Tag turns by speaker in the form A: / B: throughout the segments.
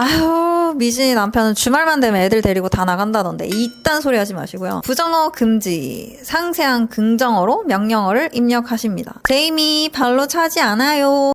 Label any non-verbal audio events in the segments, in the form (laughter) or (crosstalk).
A: 아유 미진이 남편은 주말만 되면 애들 데리고 다 나간다던데 이딴 소리 하지 마시고요. 부정어 금지, 상세한 긍정어로 명령어를 입력하십니다. 제이미 발로 차지 않아요.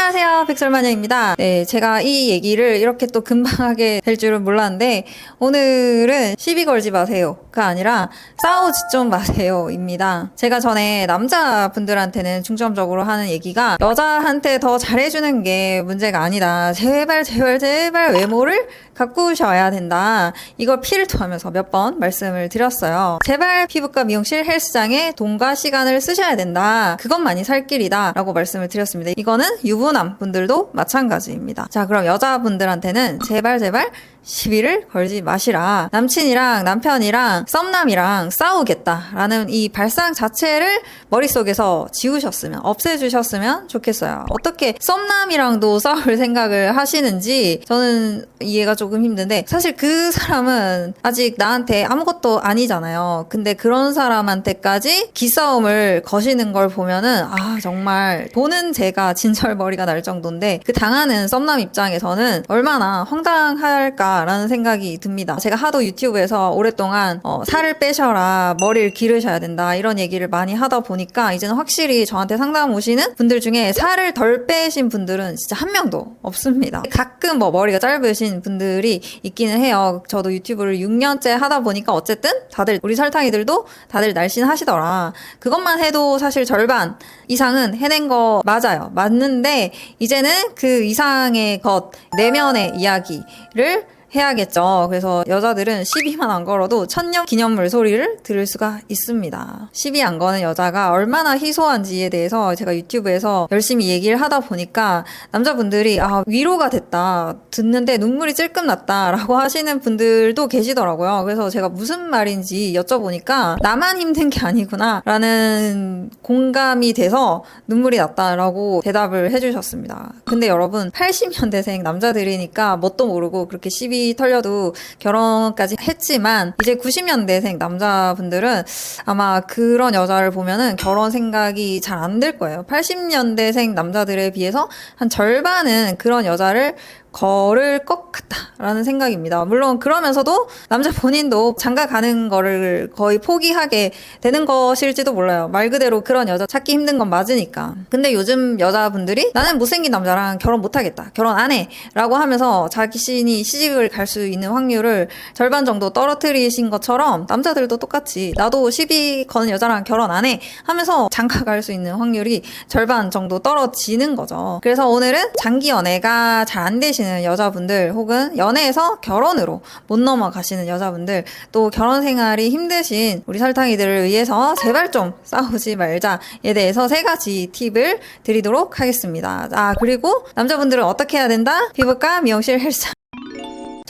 A: 안녕하세요. 백설마녀입니다. 네, 제가 이 얘기를 이렇게 또 금방 하게 (laughs) 될 줄은 몰랐는데, 오늘은 시비 걸지 마세요가 아니라 싸우지 좀 마세요입니다. 제가 전에 남자분들한테는 중점적으로 하는 얘기가 여자한테 더 잘해주는 게 문제가 아니다. 제발, 제발, 제발 외모를 가꾸셔야 된다. 이걸 필토하면서 몇 번 말씀을 드렸어요. 제발 피부과 미용실 헬스장에 돈과 시간을 쓰셔야 된다. 그것만이 살 길이다. 라고 말씀을 드렸습니다. 이거는 유부남 분들도 마찬가지입니다. 자, 그럼 여자분들한테는 제발 제발 시비를 걸지 마시라. 남친이랑 남편이랑 썸남이랑 싸우겠다라는 이 발상 자체를 머릿속에서 지우셨으면, 없애주셨으면 좋겠어요. 어떻게 썸남이랑도 싸울 생각을 하시는지 저는 이해가 조금 힘든데, 사실 그 사람은 아직 나한테 아무것도 아니잖아요. 근데 그런 사람한테까지 기싸움을 거시는 걸 보면은, 아, 정말 돈은 제가 (laughs) 진절머리가 날 정도인데, 그 당하는 썸남 입장에서는 얼마나 황당할까라는 생각이 듭니다. 제가 하도 유튜브에서 오랫동안 어, 살을 빼셔라, 머리를 기르셔야 된다, 이런 얘기를 많이 하다 보니까 이제는 확실히 저한테 상담 오시는 분들 중에 살을 덜 빼신 분들은 진짜 한 명도 없습니다. 가끔 뭐 머리가 짧으신 분들 이 있기는 해요. 저도 유튜브를 6년째 하다 보니까 어쨌든 다들 우리 설탕이들도 다들 날씬하시더라. 그것만 해도 사실 절반 이상은 해낸 거 맞아요. 맞는데 이제는 그 이상의 것 내면의 이야기를 해야겠죠. 그래서 여자들은 시비만 안 걸어도 천년 기념물 소리를 들을 수가 있습니다. 시비 안 거는 여자가 얼마나 희소한지에 대해서 제가 유튜브에서 열심히 얘기를 하다 보니까 남자분들이 아, 위로가 됐다. 듣는데 눈물이 찔끔 났다 라고 (laughs) 하시는 분들도 계시더라고요. 그래서 제가 무슨 말인지 여쭤보니까 나만 힘든 게 아니구나 라는 공감이 돼서 눈물이 났다라고 대답을 해주셨습니다. 근데 여러분 80년대생 남자들이니까 뭣도 모르고 그렇게 시비 털려도 결혼까지 했지만 이제 90년대생 남자분들은 아마 그런 여자를 보면은 결혼 생각이 잘 안 들 거예요. 80년대생 남자들에 비해서 한 절반은 그런 여자를 걸을 것 같다라는 생각입니다. 물론 그러면서도 남자 본인도 장가 가는 거를 거의 포기하게 되는 것일지도 몰라요. 말 그대로 그런 여자 찾기 힘든 건 맞으니까. 근데 요즘 여자분들이 나는 못생긴 남자랑 결혼 못하겠다. 결혼 안 해. 라고 하면서 자신이 시집을 갈 수 있는 확률을 절반 정도 떨어뜨리신 것처럼 남자들도 똑같이 나도 시비 거는 여자랑 결혼 안 해. 하면서 장가 갈 수 있는 확률이 절반 정도 떨어지는 거죠. 그래서 오늘은 장기 연애가 잘 안 되시 는 여자분들 혹은 연애에서 결혼으로 못 넘어가시는 여자분들 또 결혼 생활이 힘드신 우리 설탕이들을 위해서 제발 좀 싸우지 말자에 대해서 세 가지 팁을 드리도록 하겠습니다. 아 그리고 남자분들은 어떻게 해야 된다? 피부과 미용실 헬스장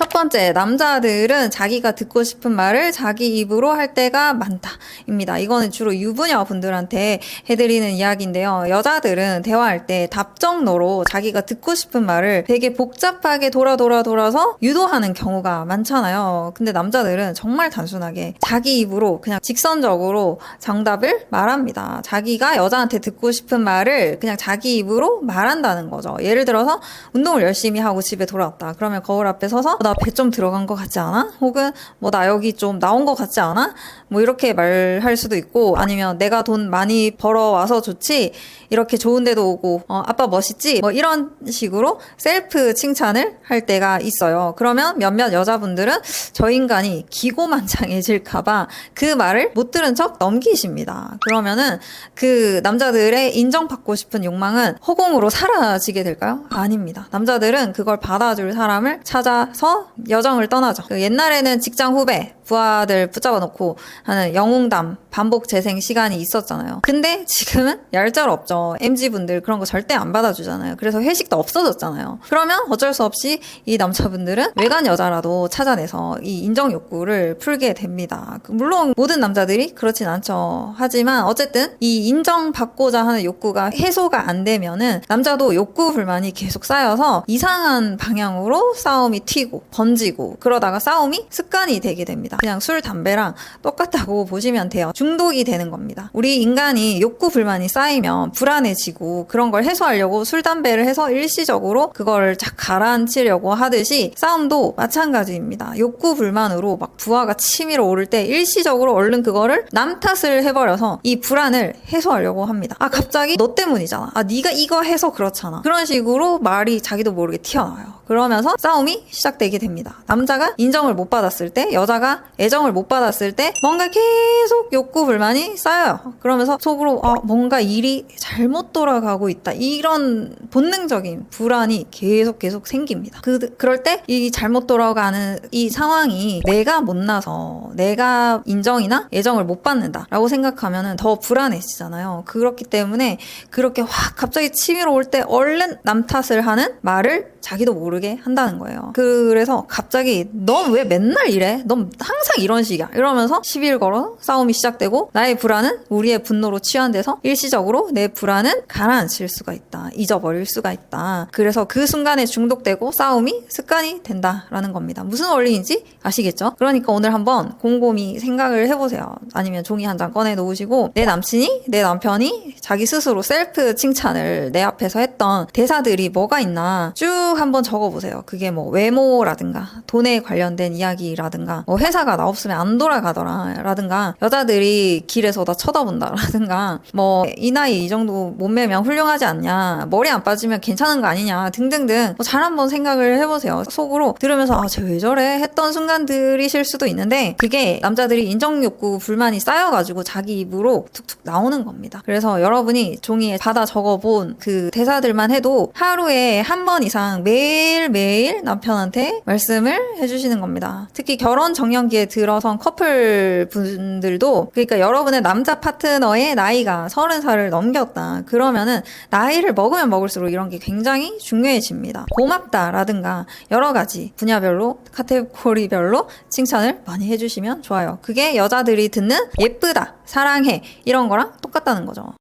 A: 첫 번째, 남자들은 자기가 듣고 싶은 말을 자기 입으로 할 때가 많다 입니다. 이거는 주로 유부녀 분들한테 해드리는 이야기인데요. 여자들은 대화할 때 답정너로 자기가 듣고 싶은 말을 되게 복잡하게 돌아 돌아 돌아서 유도하는 경우가 많잖아요. 근데 남자들은 정말 단순하게 자기 입으로 그냥 직선적으로 정답을 말합니다. 자기가 여자한테 듣고 싶은 말을 그냥 자기 입으로 말한다는 거죠. 예를 들어서 운동을 열심히 하고 집에 돌아왔다. 그러면 거울 앞에 서서 나 배 좀 들어간 것 같지 않아? 혹은 뭐 나 여기 좀 나온 것 같지 않아? 뭐 이렇게 말할 수도 있고 아니면 내가 돈 많이 벌어와서 좋지 이렇게 좋은 데도 오고 어, 아빠 멋있지? 뭐 이런 식으로 셀프 칭찬을 할 때가 있어요. 그러면 몇몇 여자분들은 저 인간이 기고만장해질까봐 그 말을 못 들은 척 넘기십니다. 그러면은 그 남자들의 인정받고 싶은 욕망은 허공으로 사라지게 될까요? 아닙니다. 남자들은 그걸 받아줄 사람을 찾아서 여정을 떠나죠. 그 옛날에는 직장 후배, 부하들 붙잡아 놓고 하는 영웅담 반복 재생 시간이 있었잖아요. 근데 지금은 얄짤 없죠. MZ분들 그런 거 절대 안 받아주잖아요. 그래서 회식도 없어졌잖아요. 그러면 어쩔 수 없이 이 남자분들은 외간 여자라도 찾아내서 이 인정 욕구를 풀게 됩니다. 그 물론 모든 남자들이 그렇진 않죠. 하지만 어쨌든 이 인정받고자 하는 욕구가 해소가 안 되면은 남자도 욕구 불만이 계속 쌓여서 이상한 방향으로 싸움이 튀고 번지고 그러다가 싸움이 습관이 되게 됩니다. 그냥 술, 담배랑 똑같다고 보시면 돼요. 중독이 되는 겁니다. 우리 인간이 욕구, 불만이 쌓이면 불안해지고 그런 걸 해소하려고 술, 담배를 해서 일시적으로 그걸 쫙 가라앉히려고 하듯이 싸움도 마찬가지입니다. 욕구, 불만으로 막 부하가 치밀어 오를 때 일시적으로 얼른 그거를 남 탓을 해버려서 이 불안을 해소하려고 합니다. 아 갑자기 너 때문이잖아. 아 네가 이거 해서 그렇잖아. 그런 식으로 말이 자기도 모르게 튀어나와요. 그러면서 싸움이 시작되게 됩니다. 남자가 인정을 못 받았을 때, 여자가 애정을 못 받았을 때, 뭔가 계속 욕구 불만이 쌓여요. 그러면서 속으로 아, 뭔가 일이 잘못 돌아가고 있다. 이런 본능적인 불안이 계속 계속 생깁니다. 그 그럴 때 이 잘못 돌아가는 이 상황이 내가 못나서 내가 인정이나 애정을 못 받는다라고 생각하면은 더 불안해지잖아요. 그렇기 때문에 그렇게 확 갑자기 치밀어 올 때 얼른 남 탓을 하는 말을 자기도 모르게 한다는 거예요. 그래서 갑자기 넌 왜 맨날 이래? 넌 항상 이런 식이야. 이러면서 시비를 걸어 싸움이 시작되고 나의 불안은 우리의 분노로 취한돼서 일시적으로 내 불안은 가라앉힐 수가 있다. 잊어버릴 수가 있다. 그래서 그 순간에 중독되고 싸움이 습관이 된다라는 겁니다. 무슨 원리인지 아시겠죠? 그러니까 오늘 한번 곰곰이 생각을 해보세요. 아니면 종이 한 장 꺼내 놓으시고 내 남친이 내 남편이 자기 스스로 셀프 칭찬을 내 앞에서 했던 대사들이 뭐가 있나 쭉 한번 적어보세요. 그게 뭐 외모라든가 돈에 관련된 이야기라든가 뭐 회사 가 나 없으면 안 돌아가더라 라든가 여자들이 길에서 나 쳐다본다 라든가 (laughs) 뭐 이 나이 이 정도 몸매면 훌륭하지 않냐 머리 안 빠지면 괜찮은 거 아니냐 등등등 뭐 잘 한번 생각을 해보세요. 속으로 들으면서 아쟤 왜 저래 했던 순간들이실 수도 있는데 그게 남자들이 인정 욕구 불만이 쌓여가지고 자기 입으로 툭툭 나오는 겁니다. 그래서 여러분이 종이에 받아 적어본 그 대사들만 해도 하루에 한 번 이상 매일매일 남편한테 말씀을 해주시는 겁니다. 특히 결혼 정년 기에 들어선 커플 분들도 그러니까 여러분의 남자 파트너의 나이가 서른 살을 넘겼다. 그러면은 나이를 먹으면 먹을수록 이런 게 굉장히 중요해집니다. 고맙다라든가 여러 가지 분야별로 카테고리별로 칭찬을 많이 해주시면 좋아요. 그게 여자들이 듣는 예쁘다, 사랑해 이런 거랑 똑같다는 거죠.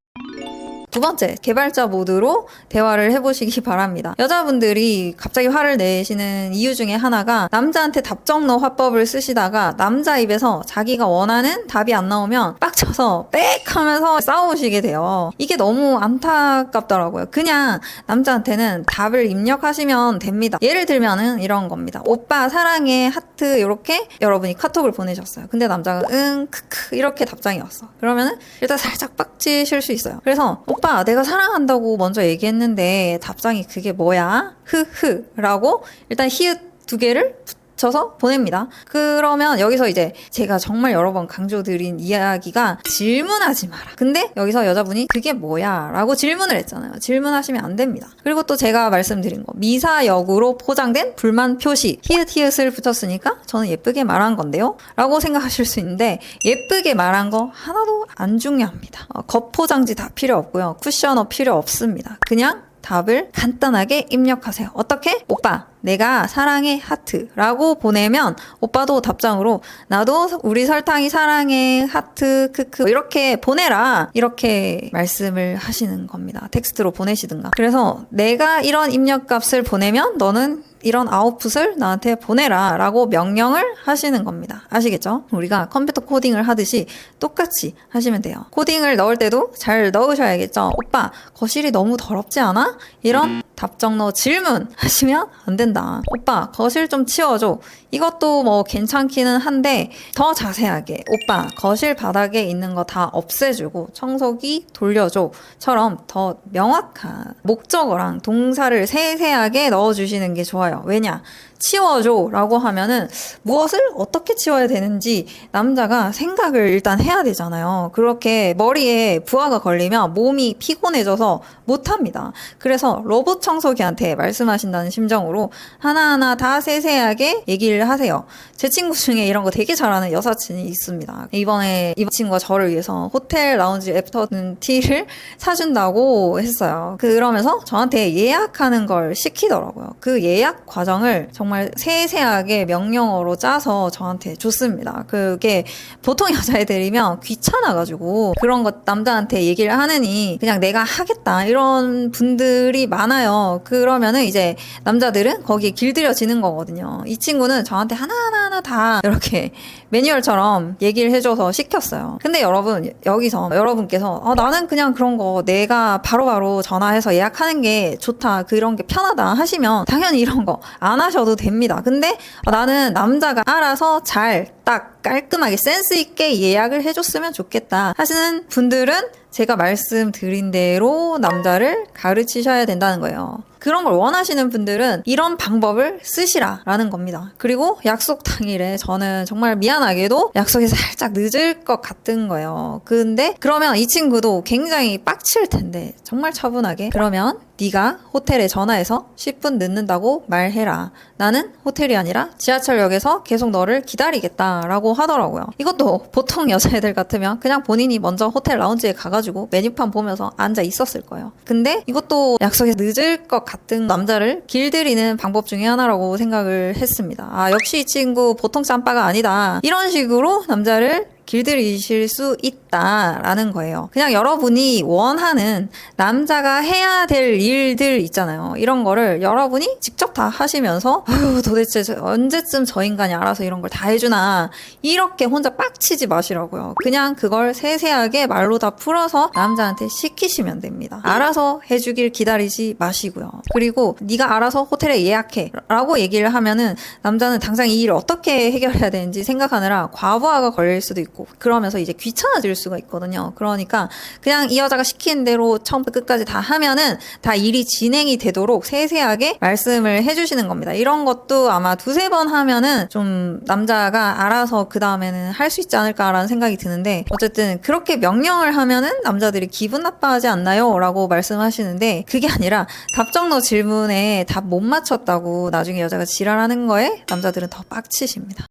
A: 두 번째, 개발자 모드로 대화를 해보시기 바랍니다. 여자분들이 갑자기 화를 내시는 이유 중에 하나가 남자한테 답정너 화법을 쓰시다가 남자 입에서 자기가 원하는 답이 안 나오면 빡쳐서 빽 하면서 싸우시게 돼요. 이게 너무 안타깝더라고요. 그냥 남자한테는 답을 입력하시면 됩니다. 예를 들면은 이런 겁니다. 오빠 사랑해 하트 이렇게 여러분이 카톡을 보내셨어요. 근데 남자가 응 크크 이렇게 답장이 왔어. 그러면은 일단 살짝 빡치실 수 있어요. 그래서 오빠 내가 사랑한다고 먼저 얘기했는데 답장이 그게 뭐야? 흐흐 라고 일단 히읗 두 개를 붙여서 보냅니다. 그러면 여기서 이제 제가 정말 여러 번 강조드린 이야기가 질문하지 마라. 근데 여기서 여자분이 그게 뭐야? 라고 질문을 했잖아요. 질문하시면 안 됩니다. 그리고 또 제가 말씀드린 거 미사역으로 포장된 불만 표시 히읗 히읗을 붙였으니까 저는 예쁘게 말한 건데요. 라고 생각하실 수 있는데 예쁘게 말한 거 하나도 안 중요합니다. 어, 겉포장지 다 필요 없고요. 쿠셔너 필요 없습니다. 그냥 답을 간단하게 입력하세요. 어떻게? 오빠, 내가 사랑해 하트라고 보내면 오빠도 답장으로 나도 우리 설탕이 사랑해 하트 크크 이렇게 보내라 이렇게 말씀을 하시는 겁니다. 텍스트로 보내시든가. 그래서 내가 이런 입력값을 보내면 너는 이런 아웃풋을 나한테 보내라 라고 명령을 하시는 겁니다. 아시겠죠? 우리가 컴퓨터 코딩을 하듯이 똑같이 하시면 돼요. 코딩을 넣을 때도 잘 넣으셔야겠죠? 오빠, 거실이 너무 더럽지 않아? 이런 답정너 질문 하시면 안 된다. 오빠, 거실 좀 치워줘. 이것도 뭐 괜찮기는 한데 더 자세하게 오빠, 거실 바닥에 있는 거 다 없애주고 청소기 돌려줘 처럼 더 명확한 목적어랑 동사를 세세하게 넣어주시는 게 좋아요. 왜냐? 치워줘 라고 하면은 무엇을 어떻게 치워야 되는지 남자가 생각을 일단 해야 되잖아요. 그렇게 머리에 부하가 걸리면 몸이 피곤해져서 못합니다. 그래서 로봇 청소기한테 말씀하신다는 심정으로 하나하나 다 세세하게 얘기를 하세요. 제 친구 중에 이런 거 되게 잘하는 여사친이 있습니다. 이번에 이 친구가 저를 위해서 호텔 라운지 애프터눈 티를 (laughs) 사준다고 했어요. 그러면서 저한테 예약하는 걸 시키더라고요. 그 예약 과정을 정말 세세하게 명령어로 짜서 저한테 줬습니다. 그게 보통 여자애들이면 귀찮아가지고 그런 것 남자한테 얘기를 하느니 그냥 내가 하겠다 이런 분들이 많아요. 그러면은 이제 남자들은 거기에 길들여지는 거거든요. 이 친구는 저한테 하나하나 하나하나 다 이렇게 매뉴얼처럼 얘기를 해줘서 시켰어요. 근데 여러분, 여기서 여러분께서 어, 나는 그냥 그런 거 내가 바로바로 전화해서 예약하는 게 좋다, 그런 게 편하다 하시면 당연히 이런 거 안 하셔도 됩니다. 근데 어, 나는 남자가 알아서 잘 딱 깔끔하게 센스 있게 예약을 해줬으면 좋겠다 하시는 분들은 제가 말씀드린 대로 남자를 가르치셔야 된다는 거예요. 그런 걸 원하시는 분들은 이런 방법을 쓰시라 라는 겁니다. 그리고 약속 당일에 저는 정말 미안하게도 약속이 살짝 늦을 것 같은 거예요. 근데 그러면 이 친구도 굉장히 빡칠 텐데 정말 차분하게 그러면 네가 호텔에 전화해서 10분 늦는다고 말해라. 나는 호텔이 아니라 지하철역에서 계속 너를 기다리겠다라고 하더라고요. 이것도 보통 여자애들 같으면 그냥 본인이 먼저 호텔 라운지에 가가지고 메뉴판 보면서 앉아 있었을 거예요. 근데 이것도 약속이 늦을 것 같은 남자를 길들이는 방법 중에 하나라고 생각을 했습니다. 아, 역시 이 친구 보통 짬바가 아니다. 이런 식으로 남자를 길들이실 수 있다 라는 거예요. 그냥 여러분이 원하는 남자가 해야 될 일들 있잖아요. 이런 거를 여러분이 직접 다 하시면서 아유 도대체 저- 언제쯤 저 인간이 알아서 이런 걸 다 해주나 이렇게 혼자 빡치지 마시라고요. 그냥 그걸 세세하게 말로 다 풀어서 남자한테 시키시면 됩니다. 알아서 해주길 기다리지 마시고요. 그리고 네가 알아서 호텔에 예약해라고 얘기를 하면은 남자는 당장 이 일을 어떻게 해결해야 되는지 생각하느라 과부하가 걸릴 수도 있고 그러면서 이제 귀찮아질 수가 있거든요. 그러니까 그냥 이 여자가 시키는 대로 처음부터 끝까지 다 하면은 다 일이 진행이 되도록 세세하게 말씀을 해주시는 겁니다. 이런 것도 아마 두세 번 하면은 좀 남자가 알아서 그 다음에는 할 수 있지 않을까라는 생각이 드는데 어쨌든 그렇게 명령을 하면은 남자들이 기분 나빠하지 않나요? 라고 말씀하시는데 그게 아니라 답정너 질문에 답 못 맞췄다고 나중에 여자가 지랄하는 거에 남자들은 더 빡치십니다.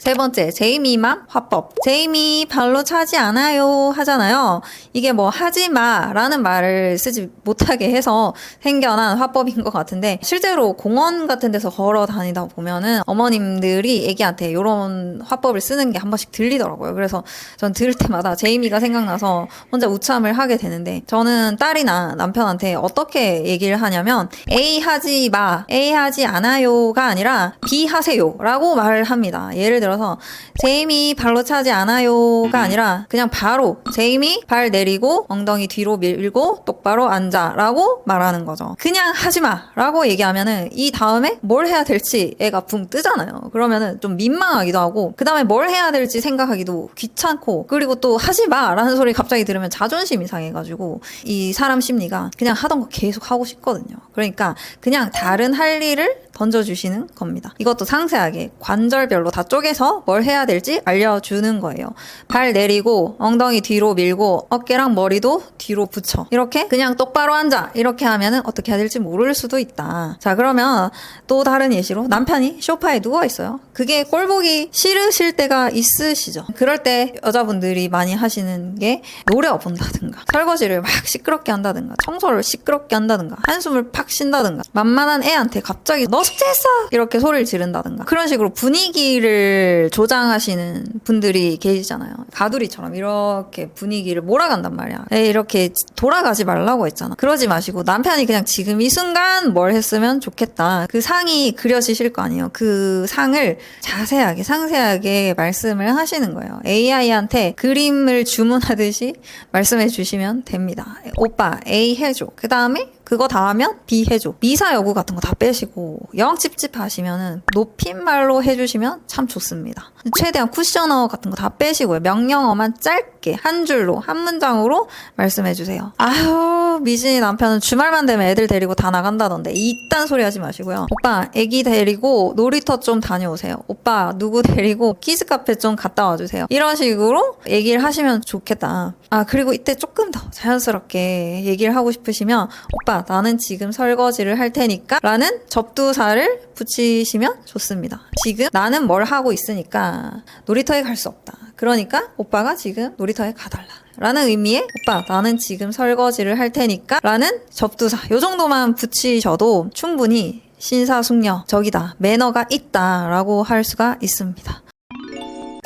A: 세 번째, 제이미맘 화법. 제이미 발로 차지 않아요 하잖아요. 이게 뭐 하지 마 라는 말을 쓰지 못하게 해서 생겨난 화법인 것 같은데 실제로 공원 같은 데서 걸어 다니다 보면은 어머님들이 애기한테 이런 화법을 쓰는 게 한 번씩 들리더라고요. 그래서 전 들을 때마다 제이미가 생각나서 혼자 우참을 하게 되는데 저는 딸이나 남편한테 어떻게 얘기를 하냐면 A 하지 마, A 하지 않아요가 아니라 B 하세요 라고 말을 합니다. 예를 들어 서 제이미 발로 차지 않아요가 아니라 그냥 바로 제이미 발 내리고 엉덩이 뒤로 밀고 똑바로 앉아 라고 말하는 거죠. 그냥 하지 마 라고 얘기하면은 이 다음에 뭘 해야 될지 애가 붕 뜨잖아요. 그러면은 좀 민망하기도 하고 그 다음에 뭘 해야 될지 생각하기도 귀찮고 그리고 또 하지 마 라는 소리 갑자기 들으면 자존심이 상해가지고 이 사람 심리가 그냥 하던 거 계속 하고 싶거든요. 그러니까 그냥 다른 할 일을 던져주시는 겁니다. 이것도 상세하게 관절별로 다 쪼개서 뭘 해야 될지 알려주는 거예요. 발 내리고 엉덩이 뒤로 밀고 어깨랑 머리도 뒤로 붙여. 이렇게 그냥 똑바로 앉아. 이렇게 하면은 어떻게 해야 될지 모를 수도 있다. 자, 그러면 또 다른 예시로 남편이 소파에 누워 있어요. 그게 꼴 보기 싫으실 때가 있으시죠. 그럴 때 여자분들이 많이 하시는 게 노래 본다든가 설거지를 막 시끄럽게 한다든가 청소를 시끄럽게 한다든가 한숨을 팍 쉰다든가 만만한 애한테 갑자기 너 숙제했어 이렇게 소리를 지른다든가. 그런 식으로 분위기를 조장하시는 분들이 계시잖아요. 가두리처럼 이렇게 분위기를 몰아간단 말이야. 에이, 이렇게 돌아가지 말라고 했잖아. 그러지 마시고 남편이 그냥 지금 이 순간 뭘 했으면 좋겠다. 그 상이 그려지실 거 아니에요. 그 상을 자세하게 상세하게 말씀을 하시는 거예요. AI한테 그림을 주문하듯이 말씀해 주시면 됩니다. 오빠 A 해줘. 그 다음에 그거 다 하면 B 해줘. 미사 여구 같은 거 다 빼시고 영 찝찝 하시면은 높임말로 해주시면 참 좋습니다. 최대한 쿠셔너 같은 거 다 빼시고요. 명령어만 짧게 한 줄로 한 문장으로 말씀해 주세요. 아유 미진이 남편은 주말만 되면 애들 데리고 다 나간다던데 이딴 소리 하지 마시고요. 오빠 애기 데리고 놀이터 좀 다녀오세요. 오빠 누구 데리고 키즈 카페 좀 갔다 와주세요. 이런 식으로 얘기를 하시면 좋겠다. 아 그리고 이때 조금 더 자연스럽게 얘기를 하고 싶으시면 오빠 나는 지금 설거지를 할 테니까 라는 접두사를 붙이시면 좋습니다. 지금 나는 뭘 하고 있으니까 놀이터에 갈 수 없다. 그러니까 오빠가 지금 놀이터에 가달라. 라는 의미의 오빠 나는 지금 설거지를 할 테니까 라는 접두사 요 정도만 붙이셔도 충분히 신사숙녀 저기다 매너가 있다 라고 할 수가 있습니다.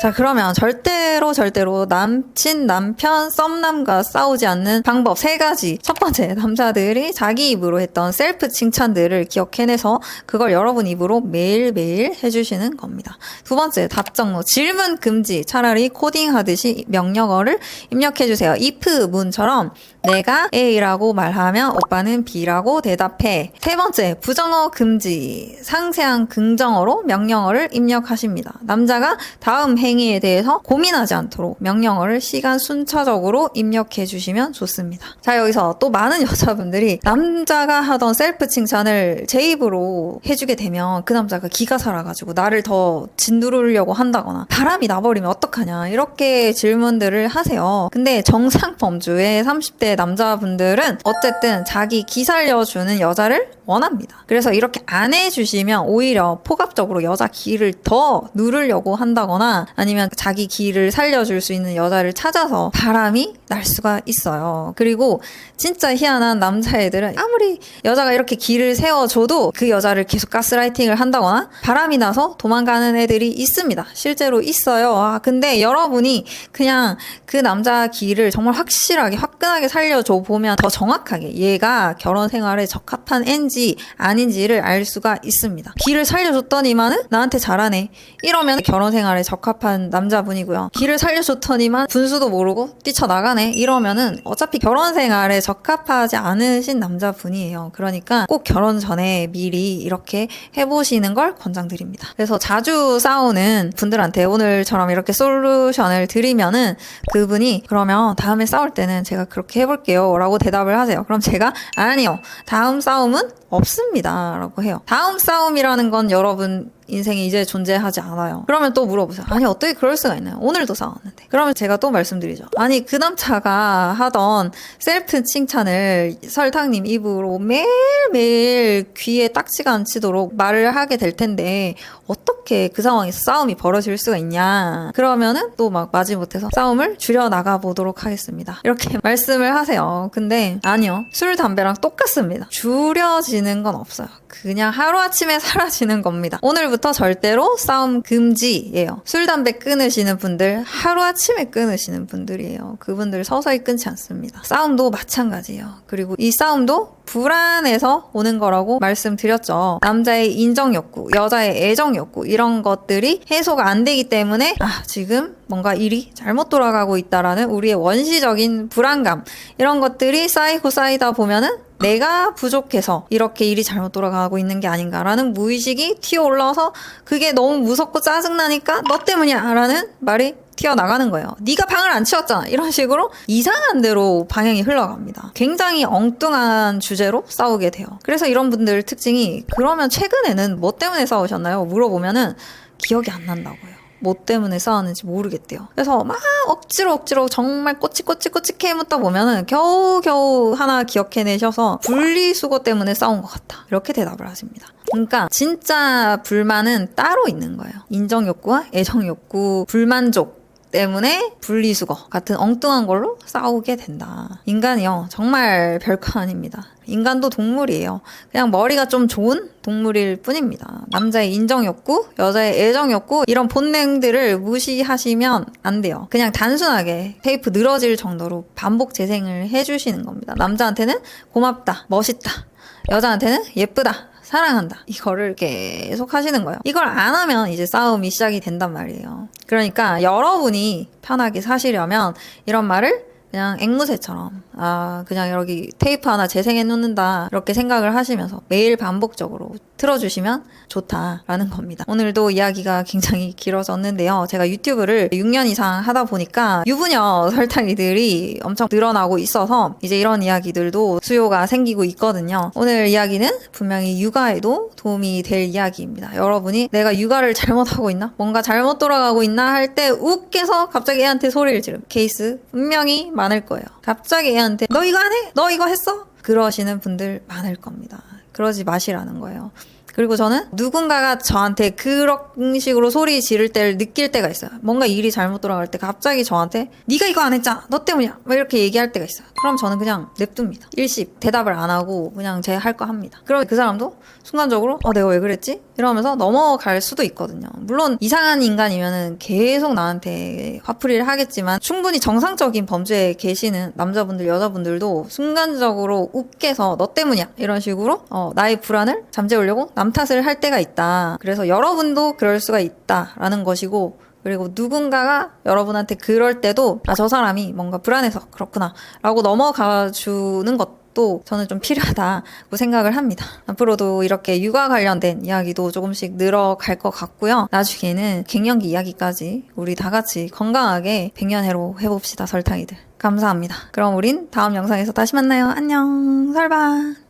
A: 자, 그러면 절대로 절대로 남친, 남편, 썸남과 싸우지 않는 방법 세 가지. 첫 번째, 남자들이 자기 입으로 했던 셀프 칭찬들을 기억해내서 그걸 여러분 입으로 매일매일 해주시는 겁니다. 두 번째, 답정로. 질문 금지. 차라리 코딩하듯이 명령어를 입력해주세요. if 문처럼 내가 A라고 말하면 오빠는 B라고 대답해. 세 번째, 부정어 금지. 상세한 긍정어로 명령어를 입력하십니다. 남자가 다음 행위에 대해서 고민하지 않도록 명령어를 시간 순차적으로 입력해 주시면 좋습니다. 자, 여기서 또 많은 (laughs) 여자분들이 남자가 하던 셀프 칭찬을 제 입으로 해주게 되면 그 남자가 기가 살아가지고 나를 더 짓누르려고 한다거나 바람이 나버리면 어떡하냐 이렇게 질문들을 하세요. 근데 정상 범주의 30대 남자분들은 어쨌든 자기 기 살려주는 여자를 원합니다. 그래서 이렇게 안 해주시면 오히려 포갑적으로 여자 기를 더 누르려고 한다거나 아니면 자기 기를 살려줄 수 있는 여자를 찾아서 바람이 날 수가 있어요. 그리고 진짜 희한한 남자애들은 아무리 여자가 이렇게 기를 세워줘도 그 여자를 계속 가스라이팅을 한다거나 바람이 나서 도망가는 애들이 있습니다. 실제로 있어요. 아, 근데 여러분이 그냥 그 남자 기를 정말 확실하게 화끈하게 살려 줘 보면 더 정확하게 얘가 결혼 생활에 적합한 애인지 아닌지를 알 수가 있습니다. 기를 살려줬더니만은 나한테 잘하네. 이러면 결혼 생활에 적합한 남자분이고요. 기를 살려줬더니만 분수도 모르고 뛰쳐나가네. 이러면은 어차피 결혼 생활에 적합하지 않으신 남자분이에요. 그러니까 꼭 결혼 전에 미리 이렇게 해보시는 걸 권장드립니다. 그래서 자주 싸우는 분들한테 오늘처럼 이렇게 솔루션을 드리면은 그분이 그러면 다음에 싸울 때는 제가 그렇게 해볼게요. 라고 대답을 하세요. 그럼 제가 아니요. 다음 싸움은 없습니다. 라고 해요. 다음 싸움이라는 건 여러분 인생에 이제 존재하지 않아요. 그러면 또 물어보세요. 아니, 어떻게 그럴 수가 있나요? 오늘도 싸웠는데. 그러면 제가 또 말씀드리죠. 아니, 그 남자가 하던 셀프 칭찬을 설탕님 입으로 매일매일 귀에 딱지가 안 치도록 말을 하게 될 텐데, 어떻게 그 상황에서 싸움이 벌어질 수가 있냐. 그러면은 또 막 마지못해서 싸움을 줄여나가 보도록 하겠습니다. 이렇게 (laughs) 말씀을 하세요. 근데 아니요. 술, 담배랑 똑같습니다. 줄여지는 건 없어요. 그냥 하루아침에 (laughs) 사라지는 겁니다. 오늘부터 절대로 싸움 금지예요. 술, 담배 끊으시는 분들, 하루아침에 끊으시는 분들이에요. 그분들 서서히 끊지 않습니다. 싸움도 마찬가지예요. 그리고 이 싸움도 불안해서 오는 거라고 말씀드렸죠. 남자의 인정 욕구, 여자의 애정 욕구, 이런 것들이 해소가 안 되기 때문에, 아, 지금 뭔가 일이 잘못 돌아가고 있다라는 우리의 원시적인 불안감, 이런 것들이 쌓이고 쌓이다 보면은 내가 부족해서 이렇게 일이 잘못 돌아가고 있는 게 아닌가라는 무의식이 튀어 올라와서 그게 너무 무섭고 짜증나니까 너 때문이야 라는 말이 튀어나가는 거예요. 네가 방을 안 치웠잖아. 이런 식으로 이상한 대로 방향이 흘러갑니다. 굉장히 엉뚱한 주제로 싸우게 돼요. 그래서 이런 분들 특징이 그러면 최근에는 뭐 때문에 싸우셨나요? 물어보면은 기억이 안 난다고요. 뭐 때문에 싸웠는지 모르겠대요. 그래서 막 억지로 억지로 정말 꼬치꼬치꼬치 캐묻다 보면은 겨우겨우 하나 기억해내셔서 분리수거 때문에 싸운 것 같다. 이렇게 대답을 하십니다. 그러니까 진짜 불만은 따로 있는 거예요. 인정 욕구와 애정 욕구, 불만족, 때문에 분리수거 같은 엉뚱한 걸로 싸우게 된다. 인간이요. 정말 별거 아닙니다. 인간도 동물이에요. 그냥 머리가 좀 좋은 동물일 뿐입니다. 남자의 인정 욕구, 여자의 애정 욕구, 이런 본능들을 무시하시면 안 돼요. 그냥 단순하게 테이프 늘어질 정도로 반복 재생을 해주시는 겁니다. 남자한테는 고맙다, 멋있다. 여자한테는 예쁘다, 사랑한다. 이거를 계속 하시는 거예요. 이걸 안 하면 이제 싸움이 시작이 된단 말이에요. 그러니까 여러분이 편하게 사시려면 이런 말을 그냥 앵무새처럼 아 그냥 여기 테이프 하나 재생해 놓는다 이렇게 생각을 하시면서 매일 반복적으로 틀어주시면 좋다라는 겁니다. 오늘도 이야기가 굉장히 길어졌는데요. 제가 유튜브를 6년 이상 하다 보니까 유부녀 (laughs) 설탕이들이 엄청 늘어나고 있어서 이제 이런 이야기들도 수요가 생기고 있거든요. 오늘 이야기는 분명히 육아에도 도움이 될 이야기입니다. 여러분이 내가 육아를 (laughs) 잘못하고 있나? 뭔가 잘못 돌아가고 있나 할 때 욱해서 갑자기 애한테 소리를 지르는 케이스 분명히 많을 거예요. 갑자기 애한테 너 이거 안 해? 너 이거 했어? 그러시는 분들 많을 겁니다. 그러지 마시라는 거예요. 그리고 저는 누군가가 저한테 그런 식으로 소리 지를 때를 느낄 때가 있어요. 뭔가 일이 잘못 돌아갈 때 갑자기 저한테 네가 이거 안 했잖아. 너 때문이야. 막 이렇게 얘기할 때가 있어요. 그럼 저는 그냥 냅둡니다. 일십 대답을 안 하고 그냥 제 할 거 합니다. 그러면 그 사람도 순간적으로 어 내가 왜 그랬지? 이러면서 넘어갈 수도 있거든요. 물론 이상한 인간이면은 계속 나한테 화풀이를 하겠지만 충분히 정상적인 범죄에 계시는 남자분들 여자분들도 순간적으로 욱해서 너 때문이야 이런 식으로 어, 나의 불안을 잠재우려고 남 탓을 할 때가 있다. 그래서 여러분도 그럴 수가 있다라는 것이고 그리고 누군가가 여러분한테 그럴 때도 아 저 사람이 뭔가 불안해서 그렇구나 라고 넘어가 주는 것 도 저는 좀 필요하다고 생각을 합니다. 앞으로도 이렇게 육아 관련된 이야기도 조금씩 늘어갈 것 같고요. 나중에는 갱년기 이야기까지 우리 다 같이 건강하게 백년해로 해봅시다 설탕이들. 감사합니다. 그럼 우린 다음 영상에서 다시 만나요. 안녕 설바.